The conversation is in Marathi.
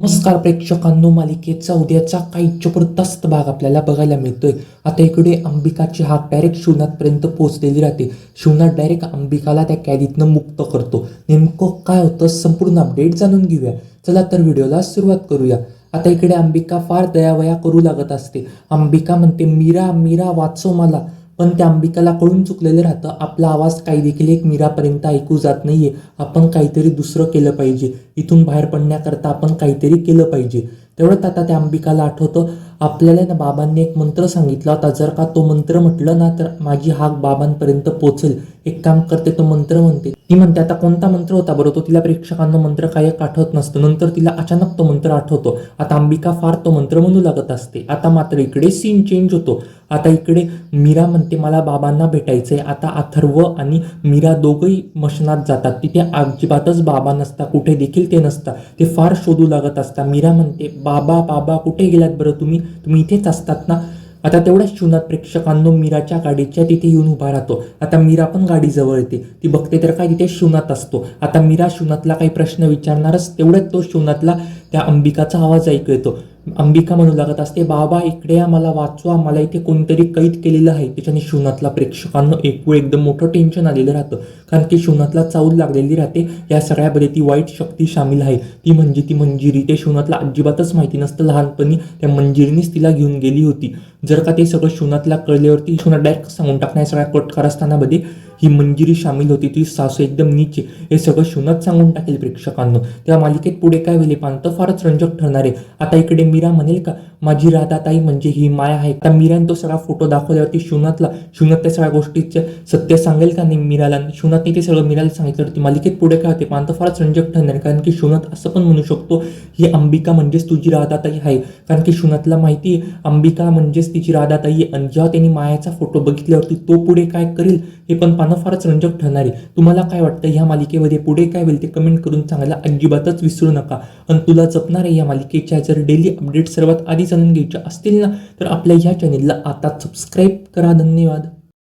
नमस्कार प्रेक्षकांनो मालिकेचा उद्याचा काही जबरदस्त भाग आपल्याला बघायला मिळतोय. आता इकडे अंबिकाची हाक डायरेक्ट शिवनाथपर्यंत पोहोचलेली राहते. शिवनाथ डायरेक्ट अंबिकाला त्या कॅदीतनं मुक्त करतो. नेमकं काय होतं संपूर्ण अपडेट जाणून घेऊया. चला तर व्हिडिओला सुरुवात करूया. आता इकडे अंबिका फार दयावया करू लागत असते. अंबिका म्हणते मीरा मीरा वाचव मला. पण त्या अंबिकाला कळून चुकलेलं राहतं. आपला आवाज काही देखील एक मीरापर्यंत ऐकू जात नाहीये. आपण काहीतरी दुसरं केलं पाहिजे. इथून बाहेर पडण्याकरता आपण काहीतरी केलं पाहिजे. तेवढंच आता त्या अंबिकाला आठवतं आपल्याला ना बाबांनी एक मंत्र सांगितला होता जर का तो मंत्र म्हटलं ना तर माझी हाक बाबांपर्यंत पोचेल एक काम करते तो मंत्र म्हणते. ती म्हणते आता कोणता मंत्र होता? बरं तो तिला प्रेक्षकांना मंत्र काय आठवत नसतं. नंतर तिला अचानक तो मंत्र आठवतो. आता अंबिका फार तो मंत्र म्हणू लागत असते. आता मात्र इकडे सीन चेंज होतो. आता इकडे मीरा म्हणते मला बाबांना भेटायचंय. आता अथर्व आणि मीरा दोघंही मशनात जातात. तिथे अजिबातच बाबा नसता कुठे देखील तिथे नसता. ते फार शोधू लागत असता. मीरा म्हणते बाबा बाबा कुठे गेलात बरं तुम्ही? तुम्ही इथेच असतात ना? आता तेवढ्याच शिवनाथ प्रेक्षकांनो मीराच्या गाडीच्या तिथे येऊन उभा राहतो. आता मीरा पण गाडीजवळ येते. ती बघते तर काय तिथे शिवनाथ असतो. आता मीरा शिवनाथला काही प्रश्न विचारणारच तेवढ्यात तो शिवनाथला त्या अंबिकाचा आवाज ऐकू येतो. अंबिका म्हणू लागत असते बाबा इकडे या मला वाचवा. मला इथे कोणतरी कैद केलेलं आहे. त्याच्याने शिवनाथला प्रेक्षकांना एकूण एकदम मोठं टेन्शन आलेलं राहतं. कारण की शिवनाथला चावल लागलेली राहते. या सगळ्यामध्ये ती वाईट शक्ती सामील आहे. ती म्हणजे ती मंजिरी. ते शिवनाथला अजिबातच माहिती नसतं. लहानपणी त्या मंजिरीनेच तिला घेऊन गेली होती. जर का ते सगळं शिवनाथला कळल्यावरती शिवनाथ डायरेक्ट सांगून टाकण्या सगळ्या कोटकारस्थानामध्ये ही मंजिरी सामील होती ती सासू एकदम नीचे हे सगळं शिवनाथ सांगून टाकेल प्रेक्षकांना. त्या मालिकेत पुढे काय होईल हे फारच रंजक ठरणार आहे. आता इकडे मीरा म्हणेल का माझी राधाताई म्हणजे ही माया आहे. आता मीरान तो सगळा फोटो दाखवल्यावरती शिवनाथला शिवनाथ त्या सगळ्या गोष्टीचं सत्य सांगेल का नाही मीराला? शिवनाथने ते सगळं मीराला सांगितलं सांगितल्यावरती मालिकेत पुढे काय होते? पाहणं फारच रंजक ठरणार कारण की शिवनाथ असं पण म्हणू शकतो ही अंबिका म्हणजेच तुझी राधाताई आहे. कारण की शिवनाथला माहिती आहे अंबिका म्हणजेच तिची राधाताई आहे. आणि जेव्हा त्यांनी मायाचा फोटो बघितल्यावरती तो पुढे काय करेल हे पण पानं फारच रंजक ठरणार आहे. तुम्हाला काय वाटतं? ह्या मालिकेमध्ये पुढे काय होईल ते कमेंट करून सांगायला अजिबातच विसरू नका. आणि तुला जपणार आहे या मालिकेच्या जर डेली अपडेट सर्वात आधीच जाणून घ्यायच्या असतील ना तर आपल्या ह्या चॅनेलला आता सबस्क्राईब करा. धन्यवाद.